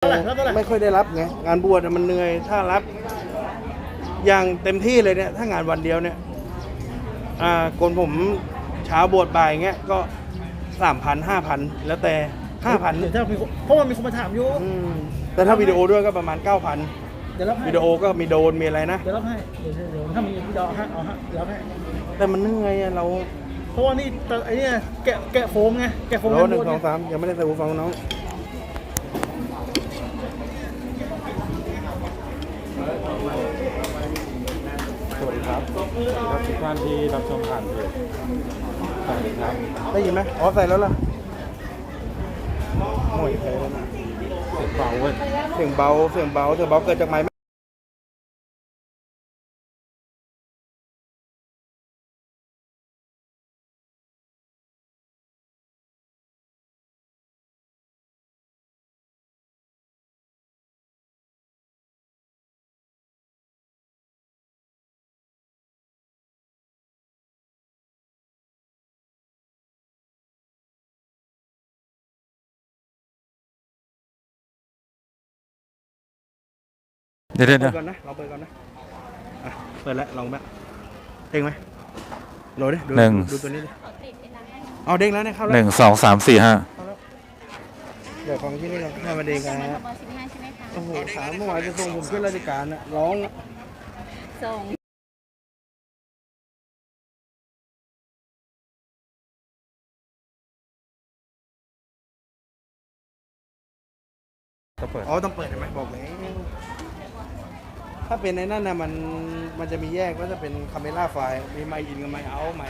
เท่าไหร่รับเท่าไหร่ไม่ค่อยได้รับไงงานบวชอะมันเหนื่อยถ้ารับ อย่างเต็มที่เลยเนี่ยถ้างานวันเดียวเนี่ยอ่าคนผมเช้าบวชบ่ายเงี้ยก็สามพันห้าพันแล้วแต่ห้าพันเดี๋ยวถ้ามีคนเพราะว่ามีคนมาถามอยู่แต่ถ้าวิดีโอด้วยก็ประมาณเก้าพันเดี๋ยวรับให้วิดีโอก็มีโดรนมีอะไรนะเดี๋ยวรับให้เดี๋ยวเดี๋ยวถ้ามีพี่ดอกฮะเอาฮะรับให้แต่มันเหนื่อยอะเราเพราะว่านี่ตไอ้เนี่ยแกะแกะโฟมไงแกะโฟมโลกัหนึ่งบสองสามยังไม่ได้ใส่หูฟังน้อง สวัสดี ครับครับทุกท่านที่รับชมผ่านเพจสวัสดีครับได้ยินไหมอ๋อใส่แล้วล่ะห่วยใส่แล้วนะเสียงเบาเว้ยเสียงเบาเสียงเบาเสียงเบาเกิดจากไม้ ดี๋ยวเดี๋ยวเปิเดี๋ยวดก่อนนะลองเปิดก่อนนะอะเปิดแล้วลองไหมเด้งไหมโหลดิดูหนึ่ง ดูตัวนี้ดิเอาเด้งแล้วเนี่ยเข้าหแล้วนึ่งสองสามสี่ห้าเดี๋ยวของที่นี่เราให้มาเด้งกันนะฮะเบอร์สิบห้าใช่ไหมคะโอ้โหถามเมื่อวานจะส่งผมขึ้นราชการนะร้องอะส่งก็เปิดอ๋อต้องเปิดใช่ไหมบอกแล้ว ถ้าเป็นในนั่นนะมันมันจะมีแยกว่าจะเป็นคาเมล่าไฟล์มีไมอินกับไมเอาไม